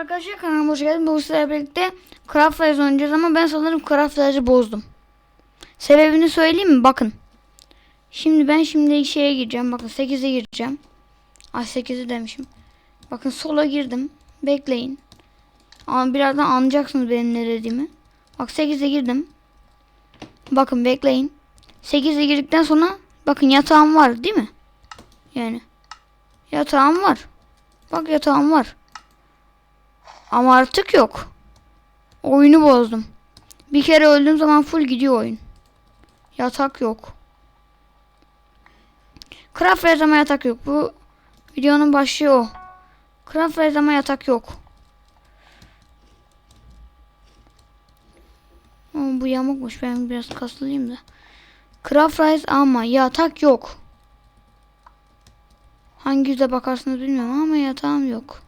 arkadaşlar kanalıma hoş geldiniz. Bugün sizlerle birlikte Craft Rise oynayacağız ama ben sanırım Craft Rise'ı bozdum. Sebebini söyleyeyim mi? Bakın. Şimdi ben şimdi şeye gireceğim. Bakın 8'e gireceğim. Ay 8'i demişim. Bakın sola girdim. Bekleyin. Ama birazdan anlayacaksınız benim ne dediğimi. Bak 8'e girdim. Bakın bekleyin. 8'e girdikten sonra bakın yatağım var değil mi? Yani yatağım var. Bak yatağım var. Ama artık yok. Oyunu bozdum. Bir kere öldüğüm zaman full gidiyor oyun. Yatak yok. Craft Race ama yatak yok. Bu videonun başlığı o. Craft Race ama yatak yok. Ama bu yamukmuş. Ben biraz kasılayım da. Craft Rise ama yatak yok. Hangi yüze bakarsınız bilmiyorum ama yatağım yok.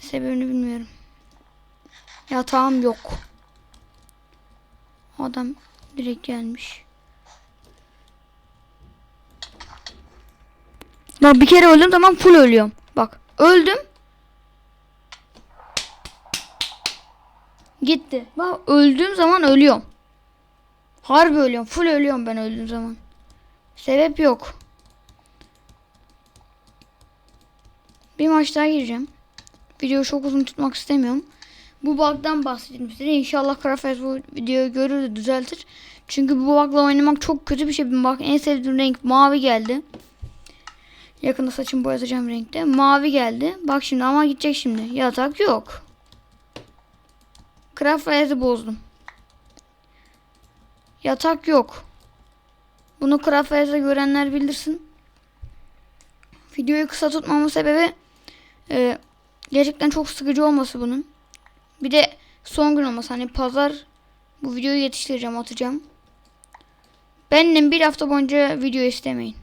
Sebebini bilmiyorum. Yatağım yok. Adam direkt gelmiş. Bak bir kere öldüm tamam full ölüyorum. Bak öldüm. Gitti. Bak öldüğüm zaman ölüyorum. Harbi ölüyorum. Full ölüyorum ben öldüğüm zaman. Sebep yok. Bir maç daha gireceğim. Videoyu çok uzun tutmak istemiyorum. Bu bug'dan bahsedeyim size. İnşallah Crafters bu videoyu görür de düzeltir. Çünkü bu bug'la oynamak çok kötü bir şey. Bak en sevdiğim renk mavi geldi. Yakında saçımı boyatacağım renkte. Mavi geldi. Bak şimdi ama gidecek şimdi. Yatak yok. Craft'ı bozdum. Yatak yok. Bunu Craft'ı görenler bildirsin. Videoyu kısa tutmamın sebebi e, gerçekten çok sıkıcı olması bunun. Bir de son gün olması. Hani pazar bu videoyu yetiştireceğim atacağım. Benden bir hafta boyunca video istemeyin.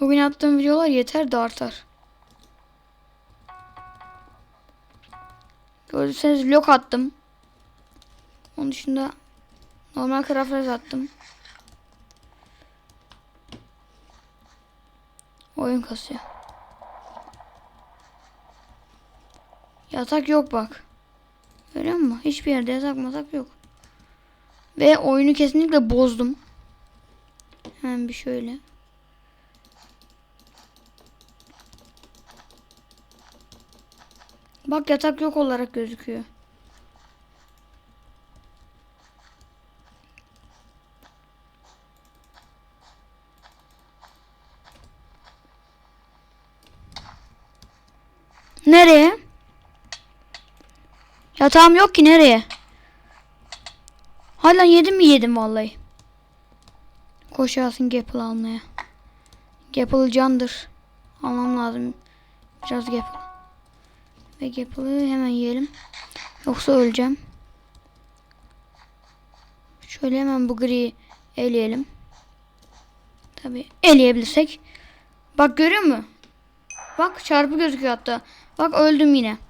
Bugün attığım videolar yeter de artar. Gördüyseniz lok attım. Onun dışında normal krafres attım. Oyun kasıyor. Yatak yok bak. Görüyor musun? Hiçbir yerde yatak matak yok. Ve oyunu kesinlikle bozdum. Hemen bir şöyle. Bak yatak yok olarak gözüküyor. Nereye? Yatağım yok ki nereye? Hala yedim mi yedim vallahi. Koşarsın Gapple almaya. Gapple candır. Almam lazım. Biraz Gapple. Ve Gapple'ı hemen yiyelim. Yoksa öleceğim. Şöyle hemen bu gri eleyelim. Tabi eleyebilirsek. Bak görüyor musun? Bak çarpı gözüküyor hatta. Bak öldüm yine.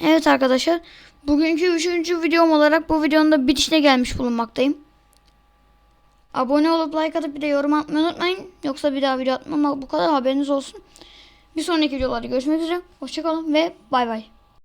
Evet arkadaşlar. Bugünkü üçüncü videom olarak bu videonun da bitişine gelmiş bulunmaktayım. Abone olup like atıp bir de yorum atmayı unutmayın. Yoksa bir daha video atmam. Bu kadar haberiniz olsun. Bir sonraki videolarda görüşmek üzere. Hoşçakalın ve bay bay.